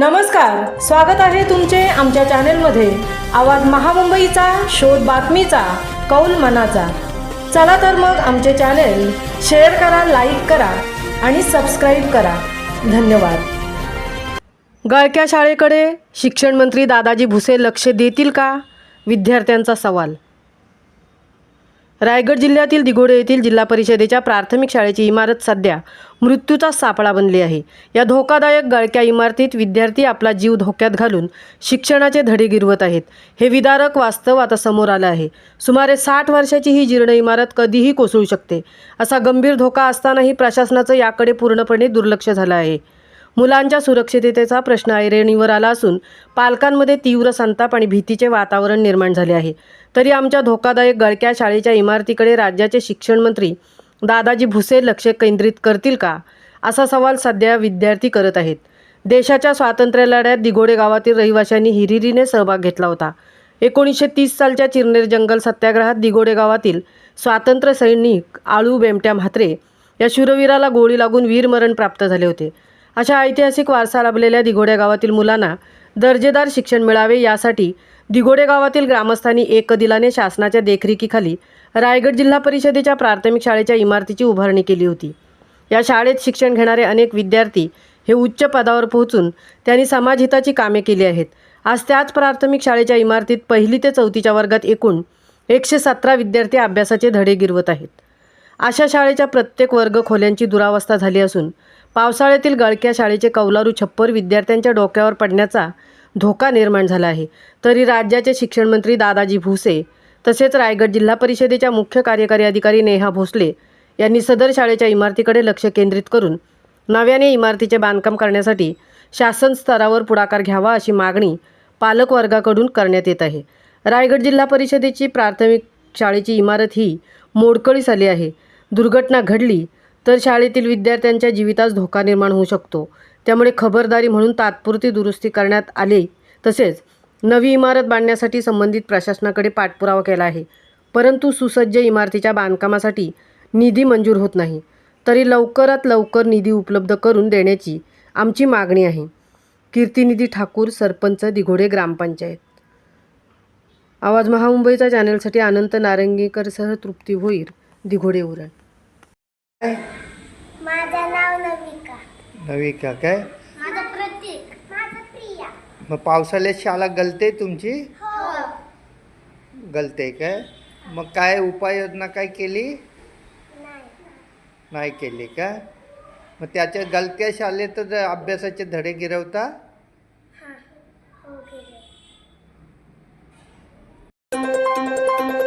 नमस्कार स्वागत आहे तुमचे आमच्या चॅनेलमध्ये. आवाज महामुंबईचा शोध बातमीचा कौल मनाचा. चला तर मग आमचे चॅनेल शेअर करा लाईक करा आणि सबस्क्राईब करा. धन्यवाद. गळक्या शाळेकडे शिक्षण मंत्री दादाजी भुसे लक्ष देतील का? विद्यार्थ्यांचा सवाल. रायगड जिल्ह्यातील दिघोडे येथील जिल्हा परिषदेच्या प्राथमिक शाळेची इमारत सध्या मृत्यूचा सापळा बनली आहे. या धोकादायक गळक्या इमारतीत विद्यार्थी आपला जीव धोक्यात घालून शिक्षणाचे धडे गिरवत आहेत. हे विदारक वास्तव आता समोर आलं आहे. सुमारे साठ वर्षाची ही जीर्ण इमारत कधीही कोसळू शकते. असा गंभीर धोका असतानाही प्रशासनाचं याकडे पूर्णपणे दुर्लक्ष झालं आहे. मुलांच्या सुरक्षिततेचा प्रश्न ऐरणीवर आला असून पालकांमध्ये तीव्र संताप आणि भीतीचे वातावरण निर्माण झाले आहे. तरी आमच्या धोकादायक गळक्या शाळेच्या इमारतीकडे राज्याचे शिक्षण मंत्री दादाजी भुसे लक्ष केंद्रित करतील का? असा सवाल सध्या विद्यार्थी करत आहेत. देशाच्या स्वातंत्र्य लढ्यात दिघोडे गावातील रहिवाशांनी हिरिरीने सहभाग घेतला होता. एकोणीसशे तीस सालच्या चिरनेर जंगल सत्याग्रहात दिघोडे गावातील स्वातंत्र्य सैनिक आळू बेमट्या म्हात्रे या शूरवीराला गोळी लागून वीरमरण प्राप्त झाले होते. अशा ऐतिहासिक वारसा लाभलेल्या दिघोड्या गावातील मुलांना दर्जेदार शिक्षण मिळावे यासाठी दिघोडे गावातील ग्रामस्थांनी एकदिलाने शासनाच्या देखरेखीखाली रायगड जिल्हा परिषदेच्या प्राथमिक शाळेच्या इमारतीची उभारणी केली होती. या शाळेत शिक्षण घेणारे अनेक विद्यार्थी हे उच्च पदावर पोहोचून त्यांनी समाजहिताची कामे केली आहेत. आज त्याच प्राथमिक शाळेच्या इमारतीत पहिली ते चौथीच्या वर्गात एकूण एकशे सतरा विद्यार्थी अभ्यासाचे धडे गिरवत आहेत. अशा शाळेच्या प्रत्येक वर्ग खोल्यांची दुरावस्था झाली असून पावसाळ्यातील गळक्या शाळेचे कौलारू छप्पर विद्यार्थ्यांच्या डोक्यावर पडण्याचा धोका निर्माण झाला आहे. तरी राज्याचे शिक्षणमंत्री दादाजी भुसे तसेच रायगड जिल्हा परिषदेच्या मुख्य कार्यकारी अधिकारी नेहा भोसले यांनी सदर शाळेच्या इमारतीकडे लक्ष केंद्रित करून नव्याने इमारतीचे बांधकाम करण्यासाठी शासन स्तरावर पुढाकार घ्यावा अशी मागणी पालकवर्गाकडून करण्यात येत आहे. रायगड जिल्हा परिषदेची प्राथमिक शाळेची इमारत ही मोडकळीस आली आहे. दुर्घटना घडली तर शाळेतील विद्यार्थ्यांच्या जीवितास धोका निर्माण होऊ शकतो. त्यामुळे खबरदारी म्हणून तात्पुरती दुरुस्ती करण्यात आली. तसेच नवी इमारत बांधण्यासाठी संबंधित प्रशासनाकडे पाठपुरावा केला आहे. परंतु सुसज्ज इमारतीच्या बांधकामासाठी निधी मंजूर होत नाही. तरी लवकरात लवकर निधी उपलब्ध करून देण्याची आमची मागणी आहे. कीर्तिनिधी ठाकूर सरपंच दिघोडे ग्रामपंचायत. आवाज महामुंबईचा चॅनलसाठी अनंत नारंगीकरसह तृप्ती होईल दिघोडे उरण. माझं नाव नविका. नविका काय? माझं प्रतीक. माझं प्रिया. मग पावसाळ्यात शाळा गलते तुमची? हो. गलते काय? मग काय उपाययोजना काय केली? नाही. केली का? मग त्याच्या गलत्या शाळेतच अभ्यासाचे धडे गिरवता? हो.